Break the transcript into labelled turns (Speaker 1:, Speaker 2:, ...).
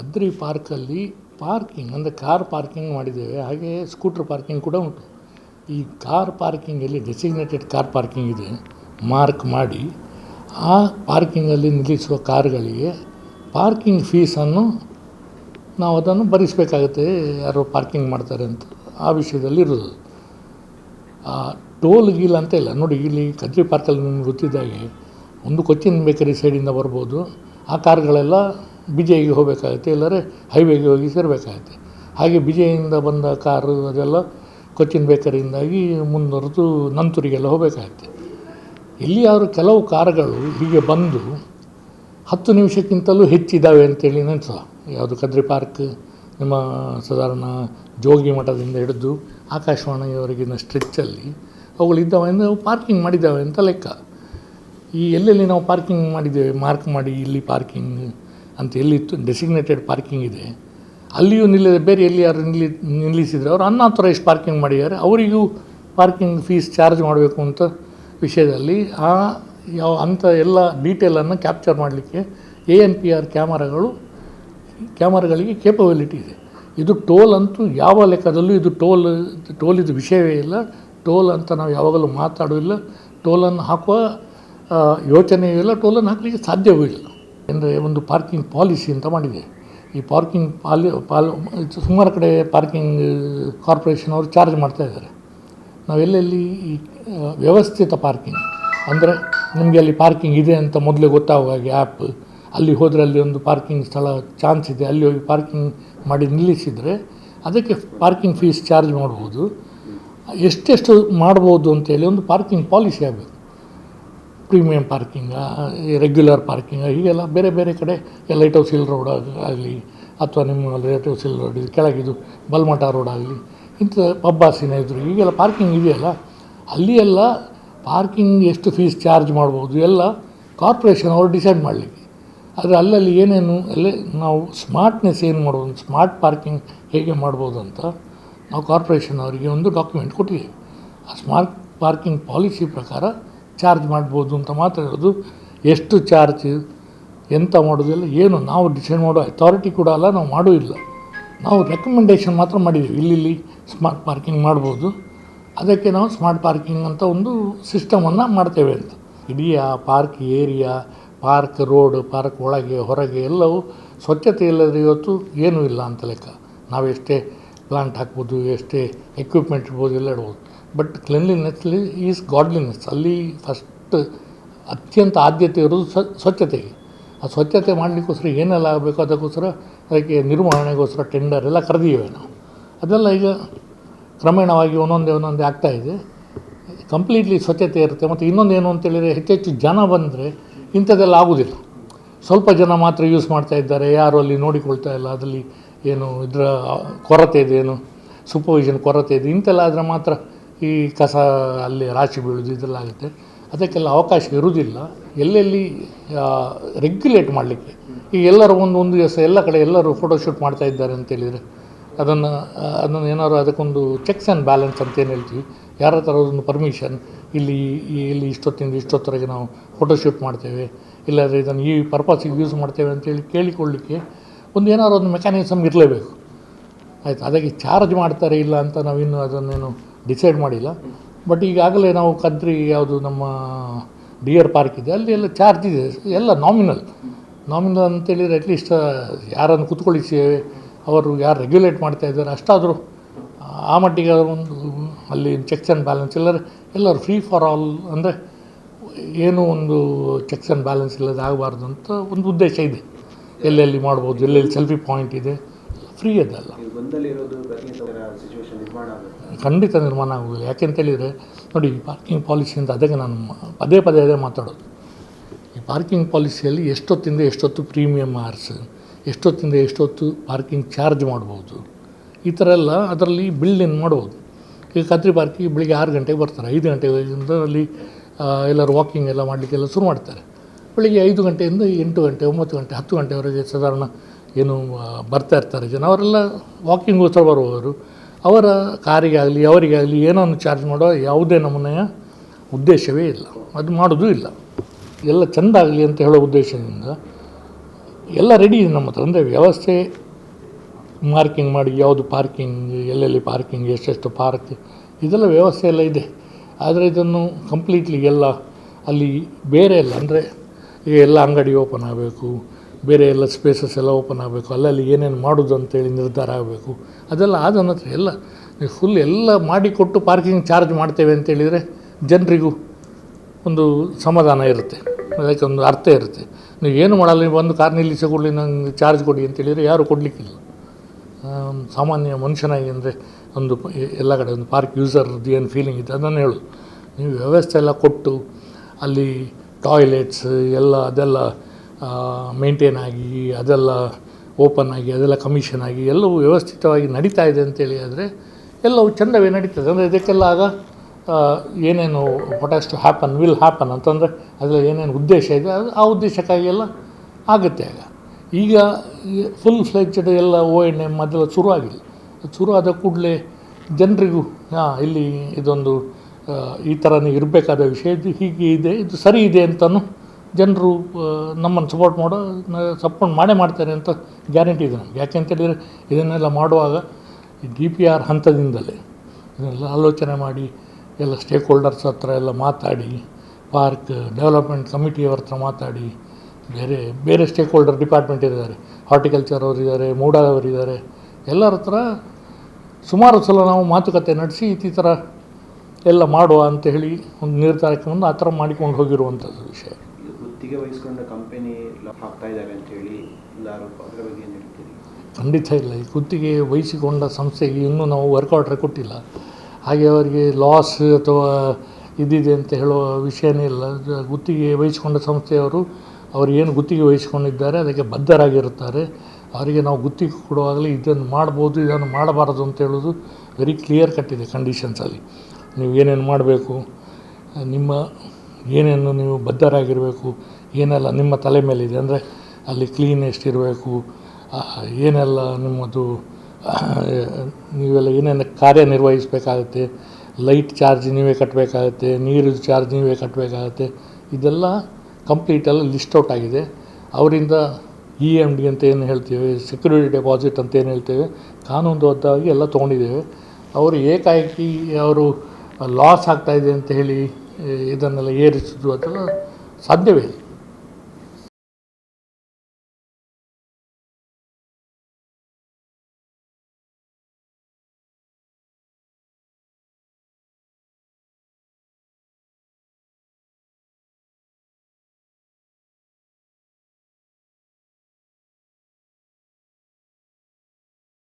Speaker 1: ಕದ್ರಿ ಪಾರ್ಕಲ್ಲಿ ಪಾರ್ಕಿಂಗ್, ಅಂದರೆ car parking ಮಾಡಿದ್ದೇವೆ. ಹಾಗೆ ಸ್ಕೂಟ್ರ್ ಪಾರ್ಕಿಂಗ್ ಕೂಡ ಉಂಟು. ಈ ಕಾರ್ ಪಾರ್ಕಿಂಗಲ್ಲಿ ಡೆಸಿಗ್ನೇಟೆಡ್ ಕಾರ್ ಪಾರ್ಕಿಂಗ್ ಇದೆ. ಮಾರ್ಕ್ ಮಾಡಿ ಆ ಪಾರ್ಕಿಂಗಲ್ಲಿ ನಿಲ್ಲಿಸುವ ಕಾರುಗಳಿಗೆ ಪಾರ್ಕಿಂಗ್ ಫೀಸನ್ನು ನಾವು ಅದನ್ನು ಭರಿಸಬೇಕಾಗುತ್ತೆ, ಯಾರು ಪಾರ್ಕಿಂಗ್ ಮಾಡ್ತಾರೆ ಅಂತ. ಆ ವಿಷಯದಲ್ಲಿ ಇರೋದು. ಆ ಟೋಲ್ ಗೀಲ್ ಅಂತ ಇಲ್ಲ. ನೋಡಿ, ಇಲ್ಲಿ ಕದ್ರಿ ಪಾರ್ಕಲ್ಲಿ ನಿಮ್ಗೆ ಗೊತ್ತಿದ್ದಾಗೆ, ಒಂದು ಕೊಚ್ಚಿನ ಬೇಕರಿ ಸೈಡಿಂದ ಬರ್ಬೋದು. ಆ ಕಾರ್ಗಳೆಲ್ಲ ಬಿಜೆಗೆ ಹೋಗಬೇಕಾಗುತ್ತೆ ಇಲ್ಲಾರೆ ಹೈವೇಗೆ ಹೋಗಿ ಸೇರಬೇಕಾಗುತ್ತೆ. ಹಾಗೆ ಬಿಜೆಯಿಂದ ಬಂದ ಕಾರು ಅದೆಲ್ಲ ಕೊಚ್ಚಿನ ಬೇಕರಿಯಿಂದಾಗಿ ಮುಂದುವರೆದು ನಂತೂರಿಗೆಲ್ಲ ಹೋಗಬೇಕಾಗುತ್ತೆ. ಅವರು ಕೆಲವು ಕಾರುಗಳು ಹೀಗೆ ಬಂದು ಹತ್ತು ನಿಮಿಷಕ್ಕಿಂತಲೂ ಹೆಚ್ಚಿದ್ದಾವೆ ಅಂತೇಳಿ ನೆನೆಸ ಯಾವುದು ಕದ್ರಿ ಪಾರ್ಕ್, ನಿಮ್ಮ ಸಾಧಾರಣ ಜೋಗಿ ಮಠದಿಂದ ಹಿಡಿದು ಆಕಾಶವಾಣಿಯವರೆಗಿನ ಸ್ಟ್ರೆಚ್ಚಲ್ಲಿ ಅವುಗಳಿದ್ದಾವೆ ಅಂದರೆ ಪಾರ್ಕಿಂಗ್ ಮಾಡಿದ್ದಾವೆ ಅಂತ ಲೆಕ್ಕ. ಈ ಎಲ್ಲೆಲ್ಲಿ ನಾವು ಪಾರ್ಕಿಂಗ್ ಮಾಡಿದ್ದೇವೆ, ಮಾರ್ಕ್ ಮಾಡಿ ಇಲ್ಲಿ ಪಾರ್ಕಿಂಗ್ ಅಂತ ಎಲ್ಲಿತ್ತು ಡೆಸಿಗ್ನೇಟೆಡ್ ಪಾರ್ಕಿಂಗ್ ಇದೆ. ಅಲ್ಲಿಯೂ ನಿಲ್ಲದೆ, ಬೇರೆ ಎಲ್ಲಿ ಯಾರು ನಿಲ್ಲಿ, ನಿಲ್ಲಿಸಿದರೆ ಅವರು ಅನ್ಆಥರೈಸ್ ಪಾರ್ಕಿಂಗ್ ಮಾಡಿದ್ದಾರೆ, ಅವರಿಗೂ ಪಾರ್ಕಿಂಗ್ ಫೀಸ್ ಚಾರ್ಜ್ ಮಾಡಬೇಕು ಅಂತ ವಿಷಯದಲ್ಲಿ ಆ ಯಾವ ಅಂಥ ಎಲ್ಲ ಡೀಟೇಲನ್ನು ಕ್ಯಾಪ್ಚರ್ ಮಾಡಲಿಕ್ಕೆ ಎ ಎನ್ ಪಿ ಆರ್ ಕ್ಯಾಮರಾಗಳು, ಕ್ಯಾಮರಾಗಳಿಗೆ ಕೇಪಬಿಲಿಟಿ ಇದೆ. ಇದು ಟೋಲ್ ಅಂತೂ ಯಾವ ಲೆಕ್ಕದಲ್ಲೂ ಇದು ಟೋಲ್ ಟೋಲ್ ಇದು ವಿಷಯವೇ ಇಲ್ಲ. ಟೋಲ್ ಅಂತ ನಾವು ಯಾವಾಗಲೂ ಮಾತಾಡೋದಿಲ್ಲ. ಟೋಲನ್ನು ಹಾಕುವ ಯೋಚನೆಯೂ ಇಲ್ಲ. ಟೋಲನ್ನು ಹಾಕಲಿಕ್ಕೆ ಸಾಧ್ಯವೂ ಇಲ್ಲ. ಅಂದರೆ ಒಂದು ಪಾರ್ಕಿಂಗ್ ಪಾಲಿಸಿ ಅಂತ ಮಾಡಿದೆ. ಈ ಪಾರ್ಕಿಂಗ್ ಪಾಲಿ ಪಾಲ್ ಸುಮಾರು ಕಡೆ ಪಾರ್ಕಿಂಗ್ ಕಾರ್ಪೊರೇಷನ್ ಅವರು ಚಾರ್ಜ್ ಮಾಡ್ತಾ ಇದ್ದಾರೆ. ನಾವು ಎಲ್ಲೆಲ್ಲಿ ಈ ವ್ಯವಸ್ಥಿತ ಪಾರ್ಕಿಂಗ್ ಅಂದರೆ ನಿಮಗೆ ಅಲ್ಲಿ ಪಾರ್ಕಿಂಗ್ ಇದೆ ಅಂತ ಮೊದಲೇ ಗೊತ್ತಾಗುವ ಹಾಗೆ ಆ್ಯಪ್ ಅಲ್ಲಿ ಹೋದರೆ ಅಲ್ಲಿ ಒಂದು ಪಾರ್ಕಿಂಗ್ ಸ್ಥಳ ಚಾನ್ಸ್ ಇದೆ, ಅಲ್ಲಿ ಹೋಗಿ ಪಾರ್ಕಿಂಗ್ ಮಾಡಿ ನಿಲ್ಲಿಸಿದರೆ ಅದಕ್ಕೆ ಪಾರ್ಕಿಂಗ್ ಫೀಸ್ ಚಾರ್ಜ್ ಮಾಡ್ಬೋದು. ಎಷ್ಟೆಷ್ಟು ಮಾಡ್ಬೋದು ಅಂತೇಳಿ ಒಂದು ಪಾರ್ಕಿಂಗ್ ಪಾಲಿಸಿ ಆಗಬೇಕು. ಪ್ರೀಮಿಯಂ ಪಾರ್ಕಿಂಗ, ರೆಗ್ಯುಲರ್ ಪಾರ್ಕಿಂಗ, ಹೀಗೆಲ್ಲ ಬೇರೆ ಬೇರೆ ಕಡೆ ಲೈಟ್ ಹೌಸ್ ಹಿಲ್ ರೋಡ್ ಆಗಲಿ, ಅಥವಾ ನಿಮ್ಮ ಲೈಟ್ ಹೌಸ್ ಹಿಲ್ ರೋಡ್ ಕೆಳಗಿದು ಬಲ್ಮಠ ರೋಡ್ ಆಗಲಿ, ಇಂಥ ಪಬ್ಬಾಸಿನ ಎದುರು ಈಗೆಲ್ಲ ಪಾರ್ಕಿಂಗ್ ಇದೆಯಲ್ಲ ಅಲ್ಲಿ ಎಲ್ಲ ಪಾರ್ಕಿಂಗ್ ಎಷ್ಟು ಫೀಸ್ ಚಾರ್ಜ್ ಮಾಡ್ಬೋದು, ಎಲ್ಲ ಕಾರ್ಪೊರೇಷನ್ ಅವರು ಡಿಸೈಡ್ ಮಾಡಲಿಕ್ಕೆ. ಆದರೆ ಅಲ್ಲಲ್ಲಿ ಏನೇನು, ಅಲ್ಲೇ ನಾವು ಸ್ಮಾರ್ಟ್ನೆಸ್ ಏನು ಮಾಡ್ಬೋದು ಸ್ಮಾರ್ಟ್ ಪಾರ್ಕಿಂಗ್ ಹೇಗೆ ಮಾಡ್ಬೋದು ಅಂತ ನಾವು ಕಾರ್ಪೊರೇಷನ್ ಅವರಿಗೆ ಒಂದು ಡಾಕ್ಯುಮೆಂಟ್ ಕೊಟ್ಟಿದ್ದೇವೆ. ಆ ಸ್ಮಾರ್ಟ್ ಪಾರ್ಕಿಂಗ್ ಪಾಲಿಸಿ ಪ್ರಕಾರ ಚಾರ್ಜ್ ಮಾಡ್ಬೋದು ಅಂತ ಮಾತ್ರ ಹೇಳೋದು. ಎಷ್ಟು ಚಾರ್ಜ್, ಎಂತ ಮಾಡೋದಿಲ್ಲ ಏನು ನಾವು ಡಿಸೈಡ್ ಮಾಡೋ ಅಥಾರಿಟಿ ಕೂಡ ಅಲ್ಲ, ನಾವು ಮಾಡೋ ಇಲ್ಲ. ನಾವು ರೆಕಮೆಂಡೇಷನ್ ಮಾತ್ರ ಮಾಡಿದ್ದೀವಿ. ಇಲ್ಲಿ ಸ್ಮಾರ್ಟ್ ಪಾರ್ಕಿಂಗ್ ಮಾಡ್ಬೋದು. ಅದಕ್ಕೆ ನಾವು ಸ್ಮಾರ್ಟ್ ಪಾರ್ಕಿಂಗ್ ಅಂತ ಒಂದು ಸಿಸ್ಟಮನ್ನು ಮಾಡ್ತೇವೆ ಅಂತ. ಇಡೀ ಆ park area park road park ಒಳಗೆ, ಹೊರಗೆ ಎಲ್ಲವೂ ಸ್ವಚ್ಛತೆ ಇಲ್ಲದ್ರೆ ಇವತ್ತು ಏನೂ ಇಲ್ಲ ಅಂತ ಲೆಕ್ಕ. ನಾವು ಎಷ್ಟೇ ಪ್ಲಾಂಟ್ ಹಾಕ್ಬೋದು, ಎಷ್ಟೇ ಎಕ್ವಿಪ್ಮೆಂಟ್ ಇರ್ಬೋದು ಎಲ್ಲ ಇಡ್ಬೋದು. ಬಟ್ ಕ್ಲೆನ್ಲಿನೆಸ್ಲಿ ಈಸ್ ಗಾಡ್ಲಿನೆಸ್ ಅಲ್ಲಿ ಫಸ್ಟ್ ಅತ್ಯಂತ ಆದ್ಯತೆ ಇರೋದು ಸ್ವ- ಸ್ವಚ್ಛತೆಗೆ. ಆ ಸ್ವಚ್ಛತೆ ಮಾಡಲಿಕ್ಕೋಸ್ಕರ ಏನೆಲ್ಲ ಆಗಬೇಕು ಅದಕ್ಕೋಸ್ಕರ ಅದಕ್ಕೆ ನಿರ್ವಹಣೆಗೋಸ್ಕರ ಟೆಂಡರ್ ಎಲ್ಲ ಕರೆದಿದ್ದೇವೆ ನಾವು. ಅದೆಲ್ಲ ಈಗ ಕ್ರಮೇಣವಾಗಿ ಒಂದೊಂದೇ ಒಂದೊಂದೇ ಆಗ್ತಾಯಿದೆ ಕಂಪ್ಲೀಟ್ಲಿ ಸ್ವಚ್ಛತೆ ಇರುತ್ತೆ. ಮತ್ತು ಇನ್ನೊಂದು ಏನು ಅಂತೇಳಿದರೆ ಹೆಚ್ಚೆಚ್ಚು ಜನ ಬಂದರೆ ಇಂಥದ್ದೆಲ್ಲ ಆಗೋದಿಲ್ಲ. ಸ್ವಲ್ಪ ಜನ ಮಾತ್ರ ಯೂಸ್ ಮಾಡ್ತಾ ಇದ್ದಾರೆ. ಯಾರು ಅಲ್ಲಿ ನೋಡಿಕೊಳ್ತಾ ಇಲ್ಲ. ಅದರಲ್ಲಿ ಏನು ಇದರ ಕೊರತೆ ಇದೆ ಏನು? ಸೂಪರ್ವಿಷನ್ ಕೊರತೆ ಇದೆ. ಇಂಥೆಲ್ಲ ಆದರೆ ಮಾತ್ರ ಈ ಕಸ ಅಲ್ಲಿ ರಾಶಿ ಬೀಳೋದು ಇದೆಲ್ಲ ಆಗುತ್ತೆ. ಅದಕ್ಕೆಲ್ಲ ಅವಕಾಶ ಇರುವುದಿಲ್ಲ. ಎಲ್ಲೆಲ್ಲಿ ರೆಗ್ಯುಲೇಟ್ ಮಾಡಲಿಕ್ಕೆ. ಈಗ ಎಲ್ಲರೂ ಒಂದು ಒಂದು ದಿವಸ ಎಲ್ಲ ಕಡೆ ಎಲ್ಲರೂ ಫೋಟೋಶೂಟ್ ಮಾಡ್ತಾ ಇದ್ದಾರೆ ಅಂತೇಳಿದರೆ ಅದನ್ನು ಅದನ್ನು ಏನಾದ್ರು ಅದಕ್ಕೊಂದು ಚೆಕ್ಸ್ ಆ್ಯಂಡ್ ಬ್ಯಾಲೆನ್ಸ್ ಅಂತ ಏನು ಹೇಳ್ತೀವಿ? ಯಾರ ಥರ ಒಂದು ಪರ್ಮಿಷನ್ ಇಲ್ಲಿ ಇಲ್ಲಿ ಇಷ್ಟೊತ್ತಿಂದ ಇಷ್ಟೊತ್ತರೆಗೆ ನಾವು ಫೋಟೋಶೂಟ್ ಮಾಡ್ತೇವೆ. ಇಲ್ಲಾಂದರೆ ಇದನ್ನು ಈ ಪರ್ಪಸಿಗೆ ಯೂಸ್ ಮಾಡ್ತೇವೆ ಅಂತೇಳಿ ಕೇಳಿಕೊಳ್ಳಿಕ್ಕೆ ಒಂದು ಏನಾದ್ರು ಒಂದು ಮೆಕ್ಯಾನಿಸಮ್ ಇರಲೇಬೇಕು. ಆಯಿತು? ಅದಕ್ಕೆ ಚಾರ್ಜ್ ಮಾಡ್ತಾರೆ ಇಲ್ಲ ಅಂತ ನಾವಿನ್ನೂ ಅದನ್ನೇನು ಡಿಸೈಡ್ ಮಾಡಿಲ್ಲ. ಬಟ್ ಈಗಾಗಲೇ ನಾವು ಕಂತ್ರಿ ಯಾವುದು ನಮ್ಮ ಡಿಯರ್ ಪಾರ್ಕ್ ಇದೆ, ಅಲ್ಲಿ ಎಲ್ಲ ಚಾರ್ಜ್ ಇದೆ, ಎಲ್ಲ ನಾಮಿನಲ್ ನಾಮಿನಲ್ ಅಂತೇಳಿದರೆ ಅಟ್ಲೀಸ್ಟ್ ಯಾರನ್ನು ಕುತ್ಕೊಳಿಸಿ ಅವರು ಯಾರು ರೆಗ್ಯುಲೇಟ್ ಮಾಡ್ತಾ ಇದ್ದಾರೆ, ಅಷ್ಟಾದರೂ, ಆ ಮಟ್ಟಿಗೆ ಒಂದು, ಅಲ್ಲಿ ಚೆಕ್ಸ್ ಆ್ಯಂಡ್ ಬ್ಯಾಲೆನ್ಸ್ ಎಲ್ಲರೂ ಎಲ್ಲರೂ ಫ್ರೀ ಫಾರ್ ಆಲ್ ಅಂದರೆ ಏನೂ ಒಂದು ಚೆಕ್ಸ್ ಆ್ಯಂಡ್ ಬ್ಯಾಲೆನ್ಸ್ ಇಲ್ಲದಾಗಬಾರ್ದು ಅಂತ ಒಂದು ಉದ್ದೇಶ ಇದೆ. ಎಲ್ಲೆಲ್ಲಿ ಮಾಡ್ಬೋದು, ಎಲ್ಲೆಲ್ಲಿ ಸೆಲ್ಫಿ ಪಾಯಿಂಟ್ ಇದೆ ಫ್ರೀ ಅದಲ್ಲ ಖಂಡಿತ ನಿರ್ಮಾಣ ಆಗೋದಿಲ್ಲ. ಯಾಕೆಂತೇಳಿದರೆ ನೋಡಿ ಈ ಪಾರ್ಕಿಂಗ್ ಪಾಲಿಸಿ ಅಂತ ಅದಕ್ಕೆ ನಾನು ಪದೇ ಪದೇ ಅದೇ ಮಾತಾಡೋದು. ಈ ಪಾರ್ಕಿಂಗ್ ಪಾಲಿಸಿಯಲ್ಲಿ ಎಷ್ಟೊತ್ತಿಂದ ಎಷ್ಟೊತ್ತು ಪ್ರೀಮಿಯಮ್ ಆರ್ಸ್ ಎಷ್ಟೊತ್ತಿಂದ ಎಷ್ಟೊತ್ತು ಪಾರ್ಕಿಂಗ್ ಚಾರ್ಜ್ ಮಾಡ್ಬೋದು. ಈ ಥರ ಎಲ್ಲ ಅದರಲ್ಲಿ ಬಿಲ್ಡ್ ಇನ್ ಮಾಡ್ಬೋದು. ಈಗ ಕತ್ರಿ ಪಾರ್ಕಿಂಗ್ ಬೆಳಿಗ್ಗೆ ಆರು ಗಂಟೆಗೆ ಬರ್ತಾರೆ. ಐದು ಗಂಟೆಯಿಂದ ಅಲ್ಲಿ ಎಲ್ಲರೂ ವಾಕಿಂಗ್ ಎಲ್ಲ ಮಾಡಲಿಕ್ಕೆಲ್ಲ ಶುರು ಮಾಡ್ತಾರೆ. ಬೆಳಿಗ್ಗೆ ಐದು ಗಂಟೆಯಿಂದ ಎಂಟು ಗಂಟೆ ಒಂಬತ್ತು ಗಂಟೆ ಹತ್ತು ಗಂಟೆವರೆಗೆ ಸಾಧಾರಣ ಏನು ಬರ್ತಾ ಇರ್ತಾರೆ ಜನ. ಅವರೆಲ್ಲ ವಾಕಿಂಗ್ ಹೋಗ್ತಾ ಬರುವವರು. ಅವರ ಕಾರಿಗಾಗಲಿ, ಅವರಿಗಾಗಲಿ ಏನೋ ಚಾರ್ಜ್ ಮಾಡೋ ಯಾವುದೇ ನಮೂನೆಯ ಉದ್ದೇಶವೇ ಇಲ್ಲ. ಅದು ಮಾಡೋದು ಇಲ್ಲ. ಎಲ್ಲ ಚೆಂದ ಆಗಲಿ ಅಂತ ಹೇಳೋ ಉದ್ದೇಶದಿಂದ ಎಲ್ಲ ರೆಡಿ ಇದೆ ನಮ್ಮ ಹತ್ರ. ಅಂದರೆ ವ್ಯವಸ್ಥೆ ಮಾರ್ಕಿಂಗ್ ಮಾಡಿ, ಯಾವುದು ಪಾರ್ಕಿಂಗ್ ಎಲ್ಲೆಲ್ಲಿ ಪಾರ್ಕಿಂಗ್ ಎಷ್ಟೆಷ್ಟು ಪಾರ್ಕ್ ಇದೆಲ್ಲ ವ್ಯವಸ್ಥೆ ಎಲ್ಲ ಇದೆ. ಆದರೆ ಇದನ್ನು ಕಂಪ್ಲೀಟ್ಲಿ ಎಲ್ಲ ಅಲ್ಲಿ ಬೇರೆ ಎಲ್ಲ ಅಂದರೆ ಈಗ ಎಲ್ಲ ಅಂಗಡಿ ಓಪನ್ ಆಗಬೇಕು ಬೇರೆ ಎಲ್ಲ ಸ್ಪೇಸಸ್ ಎಲ್ಲ ಓಪನ್ ಆಗಬೇಕು. ಅಲ್ಲಲ್ಲಿ ಏನೇನು ಮಾಡೋದು ಅಂತೇಳಿ ನಿರ್ಧಾರ ಆಗಬೇಕು. ಅದೆಲ್ಲ ಆದ ನಂತರ ಎಲ್ಲ, ನೀವು ಫುಲ್ ಎಲ್ಲ ಮಾಡಿಕೊಟ್ಟು ಪಾರ್ಕಿಂಗ್ ಚಾರ್ಜ್ ಮಾಡ್ತೇವೆ ಅಂತೇಳಿದರೆ ಜನರಿಗೂ ಒಂದು ಸಮಾಧಾನ ಇರುತ್ತೆ. ಅದಕ್ಕೆ ಒಂದು ಅರ್ಥ ಇರುತ್ತೆ. ನೀವು ಏನು ಮಾಡಲ್ಲ, ನೀವು ಒಂದು ಕಾರ್ ನಿಲ್ಲಿಸಿ ಕೊಡಲಿ, ನಂಗೆ ಚಾರ್ಜ್ ಕೊಡಿ ಅಂತೇಳಿದರೆ ಯಾರು ಕೊಡಲಿಕ್ಕಿಲ್ಲ. ಸಾಮಾನ್ಯ ಮನುಷ್ಯನಾಗಿ ಅಂದರೆ ಒಂದು ಎಲ್ಲ ಕಡೆ ಒಂದು ಪಾರ್ಕ್ ಯೂಸರ್ದು ಏನು ಫೀಲಿಂಗ್ ಇದೆ ಅದನ್ನು ಹೇಳು. ನೀವು ವ್ಯವಸ್ಥೆ ಎಲ್ಲ ಕೊಟ್ಟು ಅಲ್ಲಿ ಟಾಯ್ಲೆಟ್ಸ್ ಎಲ್ಲ ಅದೆಲ್ಲ ಮೇಂಟೈನ್ ಆಗಿ, ಅದೆಲ್ಲ ಓಪನ್ ಆಗಿ, ಅದೆಲ್ಲ ಕಮಿಷನ್ ಆಗಿ, ಎಲ್ಲವೂ ವ್ಯವಸ್ಥಿತವಾಗಿ ನಡೀತಾ ಇದೆ ಅಂತೇಳಿ ಆದರೆ, ಎಲ್ಲವೂ ಚೆಂದವೇ ನಡೀತದೆ. ಅಂದರೆ ಇದಕ್ಕೆಲ್ಲ ಆಗ ಏನೇನು ಟು ಹ್ಯಾಪನ್ ವಿಲ್ ಹ್ಯಾಪನ್ ಅಂತಂದರೆ ಅದರಲ್ಲಿ ಏನೇನು ಉದ್ದೇಶ ಇದೆ, ಅದು ಆ ಉದ್ದೇಶಕ್ಕಾಗಿ ಎಲ್ಲ ಆಗುತ್ತೆ ಆಗ. ಈಗ ಫುಲ್ ಫ್ಲೆಜ್ಡ್ ಎಲ್ಲ ಓ ಎನ್ ಎಂ ಅದೆಲ್ಲ ಶುರು ಆಗಿಲ್ಲ ಶುರು ಆದ ಕೂಡಲೇ ಜನರಿಗೂ, ಹಾಂ, ಇಲ್ಲಿ ಇದೊಂದು ಈ ಥರನೇ ಇರಬೇಕಾದ ವಿಷಯ, ಇದು ಹೀಗೆ ಇದೆ, ಇದು ಸರಿ ಇದೆ ಅಂತಲೂ ಜನರು ನಮ್ಮನ್ನು ಸಪೋರ್ಟ್ ಮಾಡೋ ಸಪೋರ್ಟ್ ಮಾಡೇ ಮಾಡ್ತಾರೆ ಅಂತ ಗ್ಯಾರಂಟಿ ಇದೆ ಯಾಕೆ ಯಾಕೆಂತೇಳಿದರೆ ಇದನ್ನೆಲ್ಲ ಮಾಡುವಾಗ ಡಿ ಪಿ ಆರ್ ಹಂತದಿಂದಲೇ ಇದನ್ನೆಲ್ಲ ಆಲೋಚನೆ ಮಾಡಿ, ಎಲ್ಲ ಸ್ಟೇಕ್ ಹೋಲ್ಡರ್ಸ್ ಹತ್ರ ಎಲ್ಲ ಮಾತಾಡಿ ಪಾರ್ಕ್ ಡೆವಲಪ್ಮೆಂಟ್ ಕಮಿಟಿಯವ್ರ ಹತ್ರ ಮಾತಾಡಿ, ಬೇರೆ ಬೇರೆ ಸ್ಟೇಕ್ ಹೋಲ್ಡರ್ ಡಿಪಾರ್ಟ್ಮೆಂಟ್ ಇದ್ದಾರೆ. ಹಾರ್ಟಿಕಲ್ಚರ್ ಅವರು ಇದ್ದಾರೆ ಮೂಡಾ ಇದ್ದಾರೆ. ಎಲ್ಲರ ಹತ್ರ ಸುಮಾರು ಸಲ ನಾವು ಮಾತುಕತೆ ನಡೆಸಿ ಈ ಥರ ಎಲ್ಲ ಮಾಡುವ ಅಂತ ಹೇಳಿ ಒಂದು ನಿರ್ಧಾರಕ್ಕೆ ಬಂದು ಆ ಥರ ಮಾಡಿಕೊಂಡು ಹೋಗಿರುವಂಥದ್ದು ವಿಷಯ.
Speaker 2: ಗುತ್ತಿಗೆ ವಹಿಸ್ಕೊಂಡ ಕಂಪನಿ ಹಾಕ್ತಾ ಇದ್ದಾವೆ ಅಂತ ಹೇಳಿ ಅದರ ಬಗ್ಗೆ ಏನು
Speaker 1: ಖಂಡಿತ ಇಲ್ಲ. ಈ ಗುತ್ತಿಗೆ ವಹಿಸಿಕೊಂಡ ಸಂಸ್ಥೆಗೆ ಇನ್ನೂ ನಾವು ವರ್ಕ್ ಕೊಟ್ಟಿಲ್ಲ. ಹಾಗೆ ಅವರಿಗೆ ಲಾಸ್ ಅಥವಾ ಇದಿದೆ ಅಂತ ಹೇಳುವ ವಿಷಯನೇ ಇಲ್ಲ. ಗುತ್ತಿಗೆ ವಹಿಸಿಕೊಂಡ ಸಂಸ್ಥೆಯವರು ಅವರು ಏನು ಗುತ್ತಿಗೆ ವಹಿಸಿಕೊಂಡಿದ್ದಾರೆ, ಅದಕ್ಕೆ ಬದ್ಧರಾಗಿರುತ್ತಾರೆ. ಅವರಿಗೆ ನಾವು ಗುತ್ತಿಗೆ ಕೊಡುವಾಗಲೇ ಇದನ್ನು ಮಾಡ್ಬೋದು, ಇದನ್ನು ಮಾಡಬಾರದು ಅಂತ ಹೇಳೋದು ವೆರಿ ಕ್ಲಿಯರ್ ಕಟ್ ಇದೆ ಕಂಡೀಷನ್ಸಲ್ಲಿ ನೀವು ಏನೇನು ಮಾಡಬೇಕು, ನಿಮ್ಮ ಏನೇನು ನೀವು ಬದ್ಧರಾಗಿರಬೇಕು ಏನೆಲ್ಲ ನಿಮ್ಮ ತಲೆ ಮೇಲಿದೆ ಅಂದರೆ ಅಲ್ಲಿ ಕ್ಲೀನ್ ಎಷ್ಟಿರಬೇಕು ಏನೆಲ್ಲ ನಿಮ್ಮದು ನೀವೆಲ್ಲ ಏನೇನು ಕಾರ್ಯನಿರ್ವಹಿಸಬೇಕಾಗುತ್ತೆ ಲೈಟ್ ಚಾರ್ಜ್ ನೀವೇ ಕಟ್ಟಬೇಕಾಗುತ್ತೆ ನೀರು ಚಾರ್ಜ್ ನೀವೇ ಕಟ್ಟಬೇಕಾಗತ್ತೆ ಇದೆಲ್ಲ ಕಂಪ್ಲೀಟ್ ಎಲ್ಲ ಲಿಸ್ಟ್ ಔಟ್ ಆಗಿದೆ. ಅವರಿಂದ ಇ ಎಂ ಡಿ ಅಂತ ಏನು ಹೇಳ್ತೇವೆ ಸೆಕ್ಯೂರಿಟಿ ಡೆಪಾಸಿಟ್ ಅಂತ ಏನು ಹೇಳ್ತೇವೆ, ಕಾನೂನುಬದ್ಧವಾಗಿ ಎಲ್ಲ ತೊಗೊಂಡಿದ್ದೇವೆ. ಅವರು ಏಕಾಏಕಿ ಅವರು ಲಾಸ್ ಆಗ್ತಾಯಿದೆ ಅಂತ ಹೇಳಿ, ಇದನ್ನೆಲ್ಲ ಏರಿಸೋದು ಅದೆಲ್ಲ ಸಾಧ್ಯವೇ ಇಲ್ಲ.